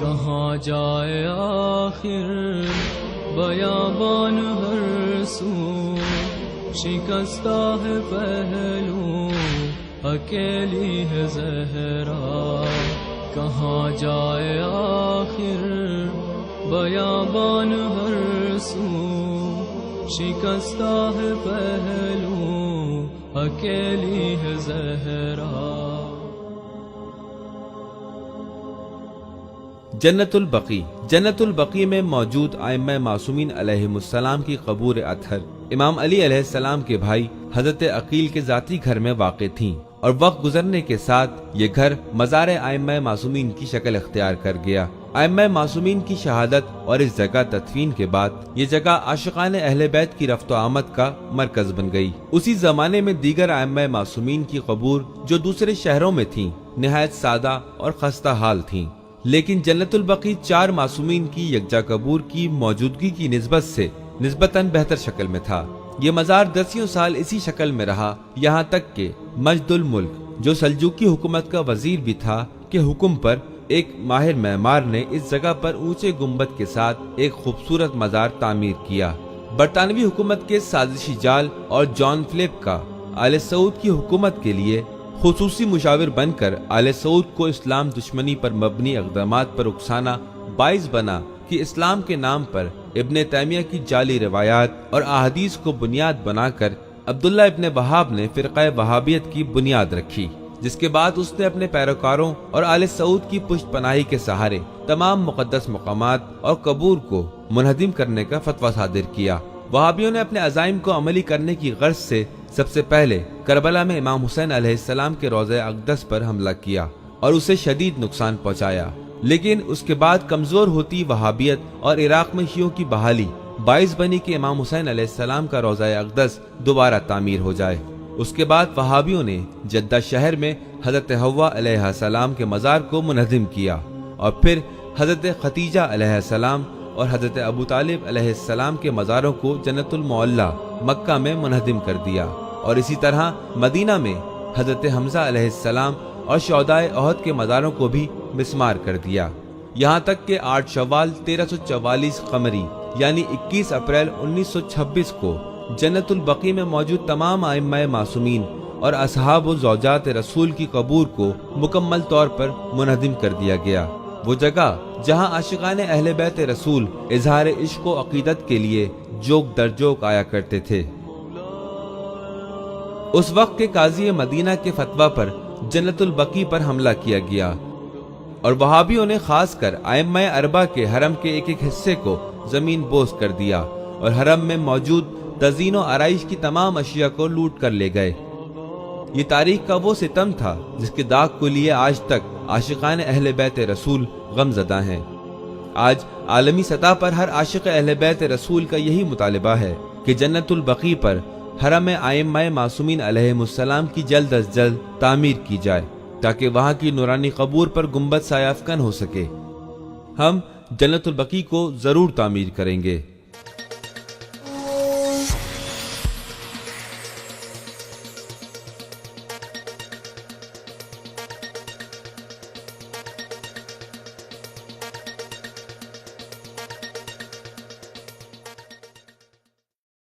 کہاں جائے آخر؟ بیابان ہر سو شکستہ ہے پہلو، اکیلی ہے زہرا۔ کہاں جائے آخر؟ بیابان ہر سو شکستہ ہے پہلو، اکیلی ہے زہرا۔ جنت البقی جنت البقی میں موجود آئمہ معصومین علیہ السلام کی قبور اطہر۔ امام علی علیہ السلام کے بھائی حضرت عقیل کے ذاتی گھر میں واقع تھیں اور وقت گزرنے کے ساتھ یہ گھر مزار آئمہ معصومین کی شکل اختیار کر گیا۔ آئمہ معصومین کی شہادت اور اس جگہ تدفین کے بعد یہ جگہ عاشقان اہل بیت کی رفت و آمد کا مرکز بن گئی۔ اسی زمانے میں دیگر آئمہ معصومین کی قبور جو دوسرے شہروں میں تھیں، نہایت سادہ اور خستہ حال تھیں۔ لیکن جنت البقی چار معصومین کی یکجا قبور کی موجودگی کی نسبت سے نسبتاً بہتر شکل میں تھا۔ یہ مزار دسیوں سال اسی شکل میں رہا، یہاں تک کہ مجد الملک، جو سلجوکی حکومت کا وزیر بھی تھا کہ حکم پر ایک ماہر معمار نے اس جگہ پر اونچے گنبد کے ساتھ ایک خوبصورت مزار تعمیر کیا۔ برطانوی حکومت کے سازشی جال اور جان فلپ کا آل سعود کی حکومت کے لیے خصوصی مشاور بن کر آل سعود کو اسلام دشمنی پر مبنی اقدامات پر اکسانا باعث بنا کہ اسلام کے نام پر ابن تیمیہ کی جعلی روایات اور احادیث کو بنیاد بنا کر عبداللہ ابن وہاب نے فرقہ وہابیت کی بنیاد رکھی، جس کے بعد اس نے اپنے پیروکاروں اور آل سعود کی پشت پناہی کے سہارے تمام مقدس مقامات اور قبور کو منہدم کرنے کا فتویٰ صادر کیا۔ وہابیوں نے اپنے عزائم کو عملی کرنے کی غرض سے سب سے پہلے کربلا میں امام حسین علیہ السلام کے روزہ اقدس پر حملہ کیا اور اسے شدید نقصان پہنچایا۔ لیکن اس کے بعد کمزور ہوتی وہابیت اور عراق میں شیعوں کی بحالی، باعث بنی کہ امام حسین علیہ السلام کا روزہ اقدس دوبارہ تعمیر ہو جائے۔ اس کے بعد وہابیوں نے جدہ شہر میں حضرت ہوا علیہ السلام کے مزار کو منہدم کیا اور پھر حضرت ختیجہ علیہ السلام اور حضرت ابو طالب علیہ السلام کے مزاروں کو جنت المعلہ مکہ میں منہدم کر دیا۔ اور اسی طرح مدینہ میں حضرت حمزہ علیہ السلام اور شہدائے عہد کے مزاروں کو بھی مسمار کر دیا۔ یہاں تک کہ آٹھ شوال تیرہ سو چوالیس قمری یعنی اکیس اپریل انیس سو چھبیس کو جنت البقی میں موجود تمام آئمہ معصومین اور اصحاب و زوجات رسول کی قبور کو مکمل طور پر منہدم کر دیا گیا۔ وہ جگہ جہاں عاشقان اہل بیت رسول اظہار عشق و عقیدت کے لیے جوک در جوک آیا کرتے تھے۔ اس وقت کے قاضی مدینہ کے فتویٰ پر جنت البقی پر حملہ کیا گیا اور وہابیوں نے خاص کر آئمہ اربا کے حرم کے ایک ایک حصے کو زمین بوس کر دیا اور حرم میں موجود تزین و آرائش کی تمام اشیاء کو لوٹ کر لے گئے۔ یہ تاریخ کا وہ ستم تھا جس کے داغ کو لیے آج تک عاشقان اہل بیت رسول غم زدہ ہیں۔ آج عالمی سطح پر ہر عاشق اہل بیت رسول کا یہی مطالبہ ہے کہ جنت البقی پر حرم آئمہ معصومین علیہ السلام کی جلد از جلد تعمیر کی جائے تاکہ وہاں کی نورانی قبور پر گنبد سایافکن ہو سکے۔ ہم جنت البقی کو ضرور تعمیر کریں گے۔